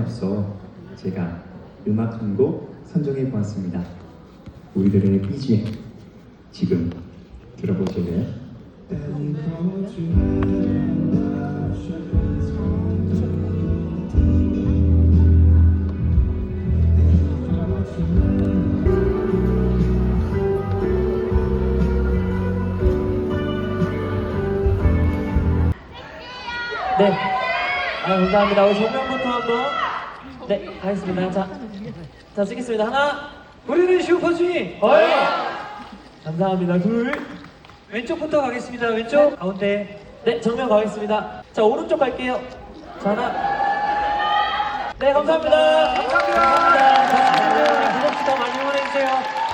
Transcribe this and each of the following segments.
앞서 제가 음악 한 곡 선정해 보았습니다. 우리들의 BGM 지금 들어보실래요? 네. 아, 감사합니다. 우리 정면부터 한번. 네, 가겠습니다. 자, 자, 찍겠습니다. 하나. 우리는 슈퍼주니. 어이. 감사합니다. 둘. 왼쪽부터 가겠습니다. 왼쪽. 가운데. 네, 정면 가겠습니다. 자, 오른쪽 갈게요. 자, 하나. 네, 감사합니다. 감사합니다. 감사합니다. 구독부터 많이 응원해주세요.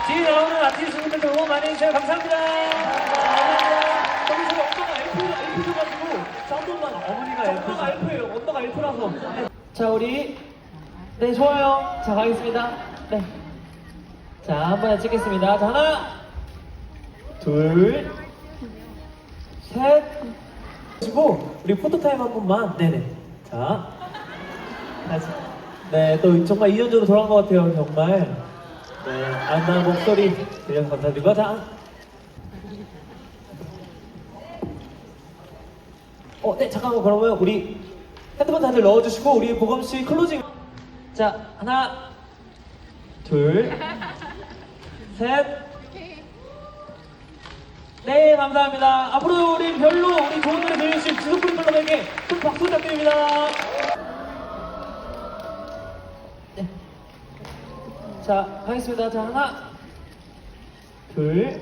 뒤에 나오는 아티스트분들도 응원 많이 해주세요. 감사합니다. 감사합니다. 여기서 엄마가 F가 F셔가지고 자, 한 번만 어머니가 F. 엄마가 F예요. 엄마가. 네. 자, 우리 네, 좋아요. 자, 가겠습니다. 네. 자, 한 번에 찍겠습니다. 자, 하나, 둘, 셋. 그리고 우리 포토타임 한 번만. 네네. 자, 다시. 네, 또 정말 2년 전으로 돌아온 것 같아요, 정말. 네, 안나 목소리 들려서 감사드리고, 자. 어, 네, 잠깐만, 그러면 우리 핸드폰 다들 넣어주시고, 우리 보검 씨 클로징. 자, 하나, 둘, 셋. 네, 감사합니다. 앞으로 우리 별로 우리 좋은 노래 들려주신 지속군 멤버에게 큰 박수 부탁드립니다. 네. 자, 하겠습니다. 자, 하나, 둘,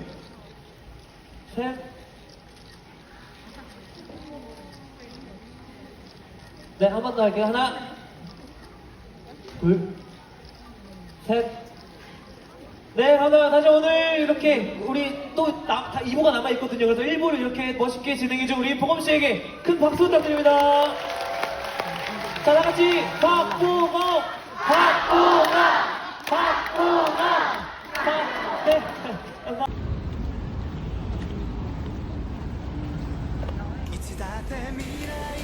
셋. 네, 한 번 더 할게요. 하나, 둘, 셋. 네, 감사합니다. 다시 오늘 이렇게 우리 또 나, 다 2부가 남아있거든요. 그래서 1부를 이렇게 멋있게 진행해준 우리 보검 씨에게 큰 박수 부탁드립니다. 자, 다 같이 박보검! 박보검! 박보검! 박, 네. 감사합니다.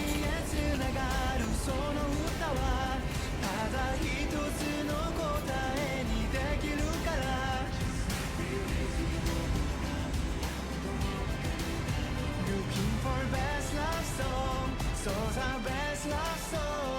so, our best love.